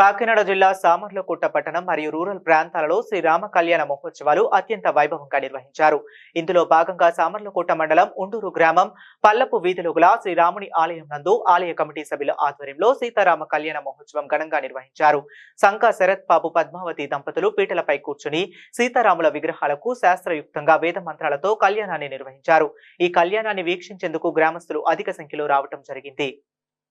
కాకినాడ జిల్లా సామర్లకోట పట్టణం మరియు రూరల్ ప్రాంతాలలో శ్రీరామ కళ్యాణ మహోత్సవాలు అత్యంత వైభవంగా నిర్వహించారు. ఇందులో భాగంగా సామర్లకోట మండలం ఉండూరు గ్రామం పల్లపు వీధిలో గల శ్రీరాముని ఆలయం నందు ఆలయ కమిటీ సభ్యుల ఆధ్వర్యంలో సీతారామ కళ్యాణ మహోత్సవం ఘనంగా నిర్వహించారు. సంక శరత్ బాబు పద్మావతి దంపతులు పీటలపై కూర్చుని సీతారాముల విగ్రహాలకు శాస్త్రయుక్తంగా వేద మంత్రాలతో కళ్యాణాన్ని నిర్వహించారు. ఈ కళ్యాణాన్ని వీక్షించేందుకు గ్రామస్తులు అధిక సంఖ్యలో రావటం జరిగింది.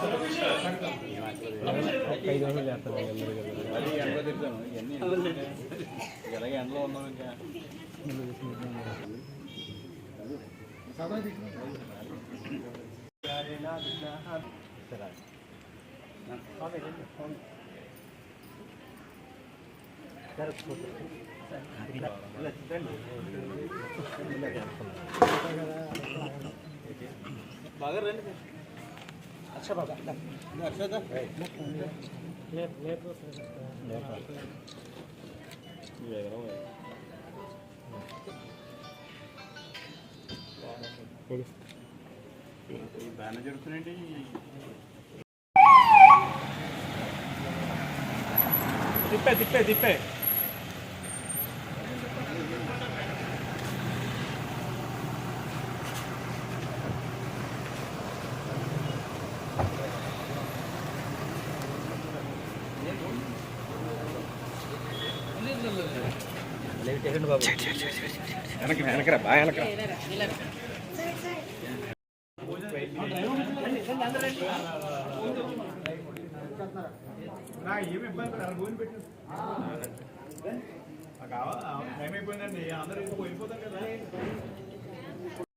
చాలా ఉంటుంది. ఎలాగ ఎండలో ఉన్నాం ఇంకా బాగా రండి అక్షత బాగానే జరుగుతున్నాయండి తిప్పే తిప్పే తిప్పే వెనక వెనకరా బాగా వెనకరా ఏమి ఇబ్బంది భోజనం పెట్టు టైం అయిపోయిందండి అందరూ వెళ్ళిపోతారు కదా